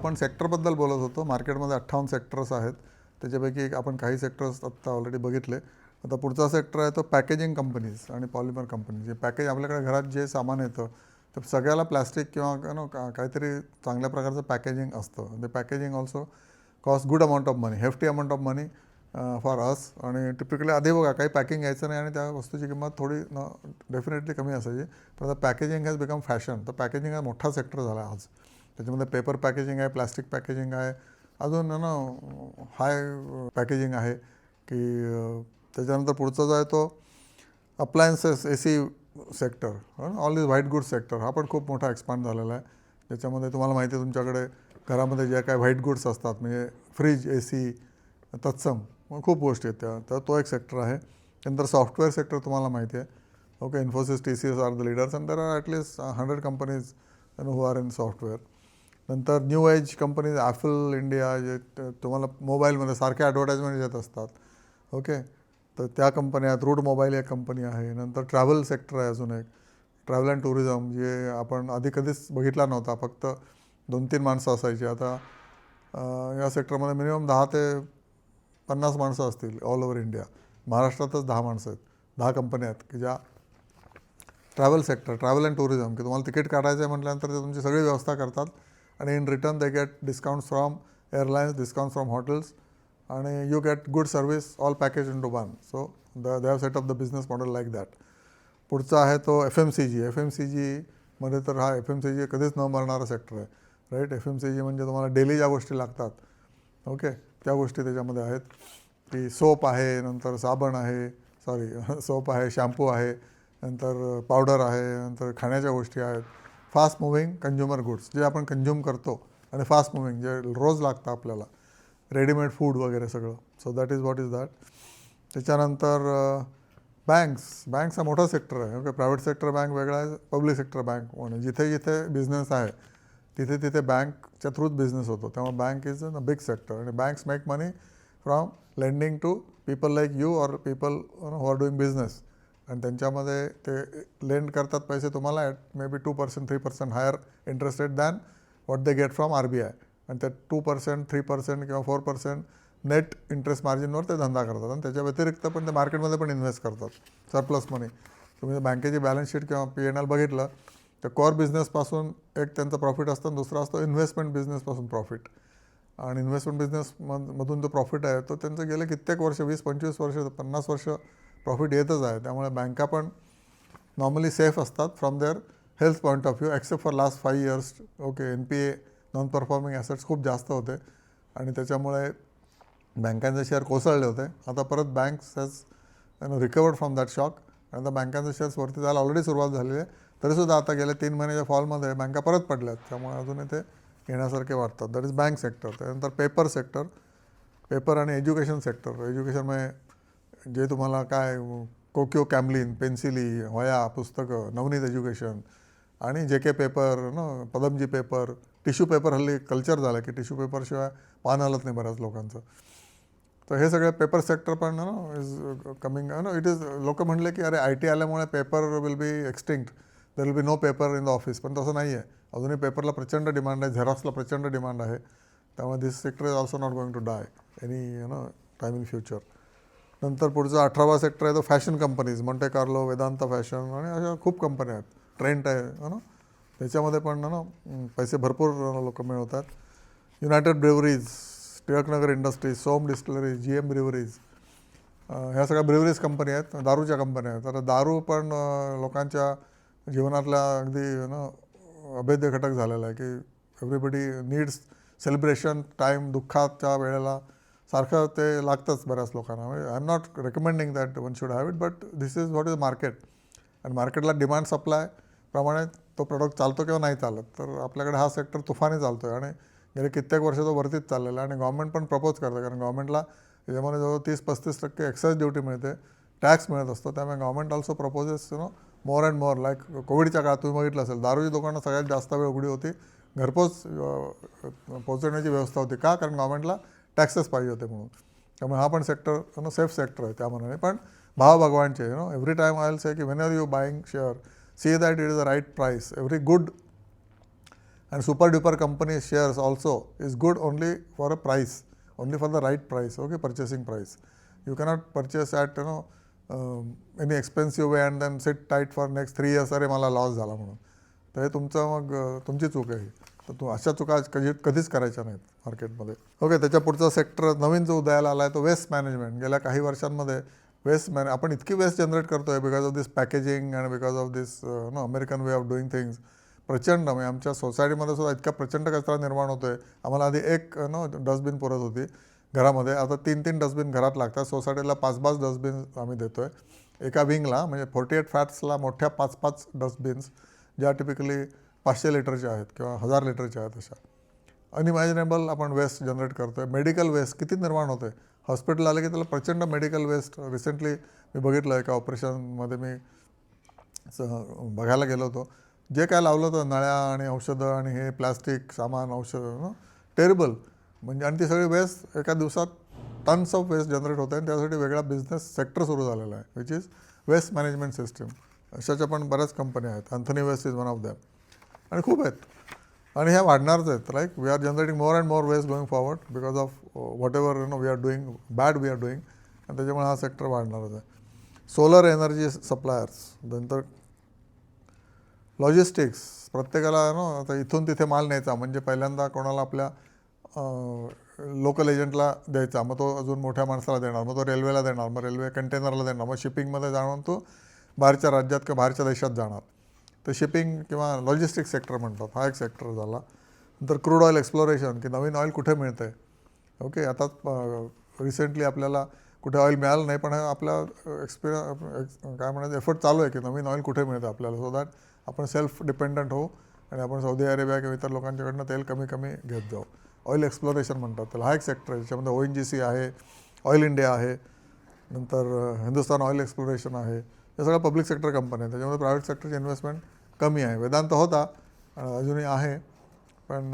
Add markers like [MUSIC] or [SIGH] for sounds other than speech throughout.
आपण सेक्टरबद्दल बोलत होतो. मार्केटमध्ये अठ्ठावन्न सेक्टर्स आहेत. त्याच्यापैकी एक आपण काही सेक्टर्स आत्ता ऑलरेडी बघितले. आता पुढचा सेक्टर आहे तो पॅकेजिंग कंपनीज आणि पॉलिमर कंपनीज जे पॅकेज आपल्याकडे घरात जे सामान येतं तर सगळ्याला प्लॅस्टिक किंवा नो काहीतरी चांगल्या प्रकारचं पॅकेजिंग असतं. ते packaging also cost good amount of money hefty amount of money for us आणि टिपिकली आधी बघा काही पॅकिंग यायचं नाही आणि त्या वस्तूची किंमत थोडी न डेफिनेटली कमी असायची. पण आता पॅकेजिंग हॅज बिकम फॅशन तर पॅकेजिंग हा मोठा सेक्टर झाला आज. त्याच्यामध्ये पेपर पॅकेजिंग आहे प्लास्टिक पॅकेजिंग आहे. अजून ना हाय पॅकेजिंग आहे की त्याच्यानंतर पुढचा जो आहे तो appliances A C sector all is white goods sector हा पण खूप मोठा एक्सपांड झालेला आहे. त्याच्यामध्ये तुम्हाला माहिती आहे तुमच्याकडे घरामध्ये ज्या काय व्हाईट गुड्स असतात म्हणजे फ्रीज ए सी तत्सम खूप गोष्टी आहेत त्या. तर तो एक सेक्टर आहे. त्यानंतर सॉफ्टवेअर सेक्टर तुम्हाला माहिती आहे. Okay Infosys T C S are the leaders and there are at least hundred companies who are in software नंतर new age companies Apple India जे तुम्हाला मोबाईलमध्ये सारखे ॲडव्हर्टाईजमेंट येत असतात. ओके? तर त्या कंपन्या आहेत. रूट मोबाईल एक कंपनी आहे. नंतर ट्रॅव्हल सेक्टर आहे अजून एक. ट्रॅव्हल अँड टुरिझम जे आपण आधी कधीच बघितला नव्हता. फक्त दोन तीन माणसं असायची. आता या सेक्टरमध्ये मिनिमम दहा ते पन्नास माणसं असतील ऑल ओव्हर इंडिया महाराष्ट्रातच दहा माणसं आहेत. दहा कंपन्या आहेत की ज्या travel sector travel and tourism की तुम्हाला तिकीट काढायचं आहे म्हटल्यानंतर ते तुमची सगळी व्यवस्था करतात. आणि in return they get discount from airlines discount from hotels आणि you get good service all package into one so the they set of the business model like that पुढचा आहे तो F M C G F M C जीमध्ये तर हा F M C G कधीच न मरणारा सेक्टर आहे. Right F M C G म्हणजे तुम्हाला डेली ज्या गोष्टी लागतात ओके त्या गोष्टी त्याच्यामध्ये आहेत. की सोप आहे नंतर साबण आहे सॉरी सोप [LAUGHS] आहे शॅम्पू आहे नंतर पावडर आहे नंतर खाण्याच्या गोष्टी आहेत. फास्ट मुव्हिंग कंझ्युमर गुड्स जे आपण कंझ्युम करतो आणि फास्ट मुव्हिंग जे रोज लागतं आपल्याला. रेडीमेड फूड वगैरे सगळं. So that is what is that त्याच्यानंतर बँक्स बँक्स हा मोठा सेक्टर आहे. ओके प्रायव्हेट सेक्टर बँक वेगळा आहे पब्लिक सेक्टर बँक म्हणजे जिथे जिथे बिझनेस आहे तिथे तिथे बँकच्या थ्रूच बिझनेस होतो. त्यामुळे bank is a big sector आणि banks make money from lending to people like you or people who are doing business आणि त्यांच्यामध्ये ते लेंड करतात पैसे तुम्हाला at maybe two percent three percent higher interest rate than what they get from R B I आणि त्या two percent three percent किंवा four percent net interest मार्जिनवर ते धंदा करतात. आणि त्याच्या व्यतिरिक्त पण ते मार्केटमध्ये पण इन्व्हेस्ट करतात. सरप्लस मनी तुम्ही जर बँकेची बॅलन्स शीट किंवा पी एन एल बघितलं तर कॉर बिझनेसपासून एक त्यांचा प्रॉफिट असतं आणि दुसरा असतो इन्व्हेस्टमेंट बिझनेसपासून प्रॉफिट आणि इन्व्हेस्टमेंट बिझनेस मधून जो प्रॉफिट आहे तो त्यांचं गेले कित्येक वर्ष वीस पंचवीस वर्ष पन्नास वर्ष प्रॉफिट येतच आहे. त्यामुळे बँका पण नॉर्मली सेफ असतात from their health point of view except for last five years okay N P A non performing assets खूप जास्त होते. आणि त्याच्यामुळे बँकांचे शेअर कोसळले होते. आता परत banks has no recovered from that shock आणि आता बँकांचे शेअर्स वरती जायला ऑलरेडी सुरुवात झालेली आहे. तरीसुद्धा आता गेल्या तीन महिन्याच्या फॉलमध्ये बँका परत पडल्यात त्यामुळे अजूनही ते घेण्यासारखे वाटतात. दॅट इज बँक सेक्टर त्यानंतर पेपर सेक्टर पेपर आणि एज्युकेशन सेक्टर एज्युकेशनमध्ये जे तुम्हाला काय कोक्यो कॅमलिन पेन्सिली वया पुस्तकं नवनीत एज्युकेशन आणि जे के पेपर न पदमजी पेपर टिश्यू पेपर हल्ली कल्चर झालं की टिश्यू पेपरशिवाय पान हलत नाही बऱ्याच लोकांचं. तर हे सगळे पेपर सेक्टर पण ना is coming no it is लोक म्हणले की अरे आय टी आल्यामुळे paper will be extinct there will be no paper in the office पण तसं नाही आहे अजूनही पेपरला प्रचंड डिमांड आहे झेरॉक्सला प्रचंड डिमांड आहे. त्यामुळे this sector is also not going to die any you know time in future नंतर पुढचा अठरावा सेक्टर आहे तो fashion companies Monte Carlo Vedant fashion आणि अशा खूप कंपन्या आहेत. ट्रेंट आहे ना त्याच्यामध्ये पण ना पैसे भरपूर लोक मिळवतात. United Breweries Tilaknagar Industries Som Distilleries G M breweries ह्या सगळ्या ब्रिवरीज कंपनी आहेत दारूच्या कंपन्या आहेत. तर दारू पण लोकांच्या जीवनातल्या अगदी ना अभेद्य घटक झालेला आहे की एव्हरीबडी नीड्स सेलिब्रेशन टाईम दुःखाच्या वेळेला सारखं ते लागतंच बऱ्याच लोकांना. I am not recommending that one should have it but this is what is market आणि मार्केटला डिमांड सप्लाय प्रमाणे तो प्रोडक्ट चालतो किंवा नाही चालत तर आपल्याकडे हा सेक्टर तुफानी चालतो आहे आणि गेले कित्येक वर्ष तो वरतीच चाललेला आहे आणि गव्हर्नमेंट पण प्रपोज करतं कारण गव्हर्नमेंटला याच्यामध्ये जवळ तीस पस्तीस टक्के एक्साईज ड्युटी मिळते टॅक्स मिळत असतो. त्यामुळे government also proposes you know more and more like कोविडच्या काळात तुम्ही बघितलं असेल दारूची दुकानं सगळ्यात जास्त वेळ उघडी होती घरपोच पोचवण्याची पोहोचवण्याची व्यवस्था होती. का? कारण गव्हर्नमेंटला टॅक्सेस पाहिजे होते म्हणून. त्यामुळे हा पण sector you know safe sector आहे त्या मनाने. पण भाव भगवानचे you know every time I say की when are you buying share see that it is a right price every good and super duper company shares also is good only for a price only for the right price okay purchasing price you cannot purchase at you know any expensive way and then sit tight for next three years अरे मला loss झाला म्हणून. तर हे तुमचं मग तुमची चूक आहे. तर तू अशा चुका कधी कधीच करायच्या नाहीत मार्केटमध्ये. ओके त्याच्या पुढचा सेक्टर नवीन जो उदयाला आला आहे तो वेस्ट मॅनेजमेंट गेल्या काही वर्षांमध्ये वेस्ट मॅने आपण इतकी वेस्ट जनरेट करतो आहे because of this packaging and because of this no American way of doing things प्रचंड म्हणजे आमच्या सोसायटीमध्ये सुद्धा इतका प्रचंड कचरा निर्माण होतो आहे आम्हाला आधी एक नो डस्टबिन पुरत होती घरामध्ये. आता तीन तीन डस्टबिन घरात लागतात. सोसायटीला पाच पाच डस्टबिन आम्ही देतो आहे एका विंगला म्हणजे फोर्टी एट फॅट्सला मोठ्या पाच पाच डस्टबिन्स ज्या टिपिकली पाचशे लिटरच्या आहेत किंवा हजार लिटरच्या आहेत अशा. अनइमॅजिनेबल आपण वेस्ट जनरेट करतो आहे मेडिकल वेस्ट किती निर्माण होते आहे हॉस्पिटल आलं की त्याला प्रचंड मेडिकल वेस्ट रिसेंटली मी बघितलं एका ऑपरेशनमध्ये मी स- बघायला गेलो होतो. जे काय लावलं होतं नळ्या आणि औषधं आणि हे प्लास्टिक सामान औषधं टेरिबल म्हणजे आणि ती सगळी वेस्ट एका दिवसात टन्स ऑफ वेस्ट जनरेट होते आणि त्यासाठी वेगळा बिझनेस सेक्टर सुरू झालेला आहे which is waste management system अशाच्या पण बऱ्याच कंपन्या आहेत. Antony waste is one of them आणि खूप आहेत. आणि ह्या वाढणारच आहेत. Like we are generating more and more waste going forward because of whatever you know we are doing bad we are doing आणि त्याच्यामुळे हा सेक्टर वाढणारच आहे. सोलर एनर्जी सप्लायर्स नंतर लॉजिस्टिक्स प्रत्येकाला नो आता इथून तिथे माल न्यायचा म्हणजे पहिल्यांदा कोणाला आपल्या लोकल एजंटला द्यायचा मग तो अजून मोठ्या माणसाला देणार मग तो रेल्वेला देणार मग रेल्वे कंटेनरला देणार मग शिपिंगमध्ये जाणार तो बाहेरच्या राज्यात किंवा बाहेरच्या देशात जाणार. तर शिपिंग किंवा लॉजिस्टिक सेक्टर म्हणतात हा एक सेक्टर झाला. नंतर क्रूड ऑइल एक्सप्लोरेशन की नवीन ऑइल कुठे मिळतं आहे ओके आता रिसेंटली आपल्याला कुठे ऑइल मिळालं नाही पण आपल्या एक्सपिरियन्स काय म्हणायचं एफर्ट चालू आहे की नवीन ऑइल कुठे मिळतं आपल्याला? सो दॅट आपण सेल्फ डिपेंडंट होऊ आणि आपण सौदी अरेबिया किंवा इतर लोकांच्याकडनं तेल कमी कमी घेत जाऊ. ऑइल एक्सप्लोरेशन म्हणतात त्याला. हा एक सेक्टर आहे ज्याच्यामध्ये ओ एन जी सी आहे ऑइल इंडिया आहे नंतर हिंदुस्तान ऑइल एक्सप्लोरेशन आहे. हे सगळं पब्लिक सेक्टर कंपन्या आहेत त्याच्यामध्ये प्रायव्हेट सेक्टरची इन्व्हेस्टमेंट कमी आहे. वेदांत होता अजूनही आहे. पण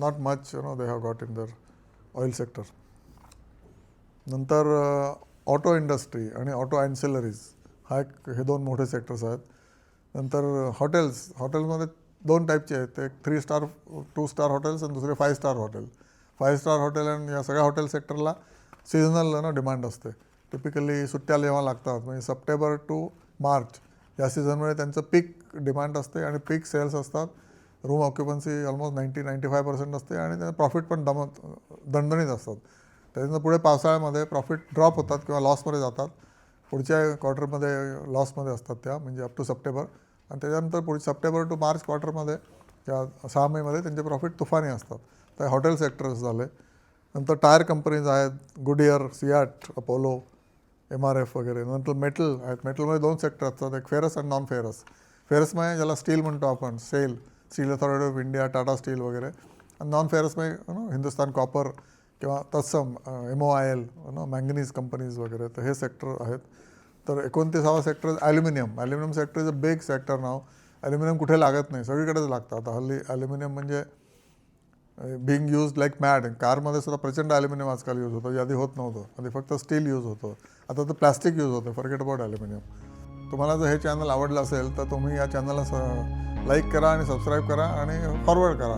not much you know they have got in their oil sector नंतर ऑटो इंडस्ट्री आणि ऑटो अँसेलरीज हा एक हे दोन मोठे सेक्टर्स आहेत. नंतर हॉटेल्स हॉटेलमध्ये दोन टाईपचे आहेत. एक three star two star hotels आणि दुसरे five star hotel five star hotel आणि या सगळ्या हॉटेल सेक्टरला सीझनल ना डिमांड असते. टिपिकली सुट्ट्या जेव्हा लागतात म्हणजे सप्टेंबर टू मार्च या सीझनमध्ये त्यांचं पीक डिमांड असते आणि पीक सेल्स असतात. Room occupancy almost ninety ninety five percent असते आणि त्यांना प्रॉफिट पण दमत दणदणीत असतात. त्याच्यानंतर पुढे पावसाळ्यामध्ये प्रॉफिट ड्रॉप होतात किंवा लॉसमध्ये जातात. पुढच्या क्वार्टरमध्ये लॉसमध्ये असतात त्या म्हणजे अप टू सप्टेंबर. आणि त्याच्यानंतर पुढे सप्टेंबर टू मार्च क्वार्टरमध्ये त्या सहा मेमध्ये त्यांचे प्रॉफिट तुफानी असतात. तर हॉटेल सेक्टर्स झाले. नंतर टायर कंपनीज आहेत Goodyear Ceat Apollo M R F वगैरे. नंतर मेटल आहेत. मेटलमध्ये दोन सेक्टर असतात. एक फेरस आणि नॉन फेरस फेरसमध्ये ज्याला स्टील म्हणतो आपण SAIL steel authority of India Tata steel वगैरे. आणि नॉन फेरसमध्ये नो हिंदुस्तान कॉपर किंवा तत्सम M O I L no manganese companies वगैरे. तर हे सेक्टर आहेत. तर एकोणतीसावा sector aluminium aluminium sector is a big sector now aluminium कुठे लागत नाही. सगळीकडेच लागतं आता हल्ली ॲल्युमिनियम म्हणजे बिंग यूज लाईक मॅड कारमध्ये सुद्धा प्रचंड ॲल्युमिनियम आजकाल यूज होतं. यादी आधी होत नव्हतं. आधी फक्त स्टील यूज होतं. आता तर प्लास्टिक यूज होतं. फॉरगेट अबाउट ॲल्युमिनियम तुम्हाला जर हे चॅनल आवडलं असेल तर तुम्ही या चॅनलला स लाईक करा आणि सबस्क्राईब करा आणि फॉरवर्ड करा.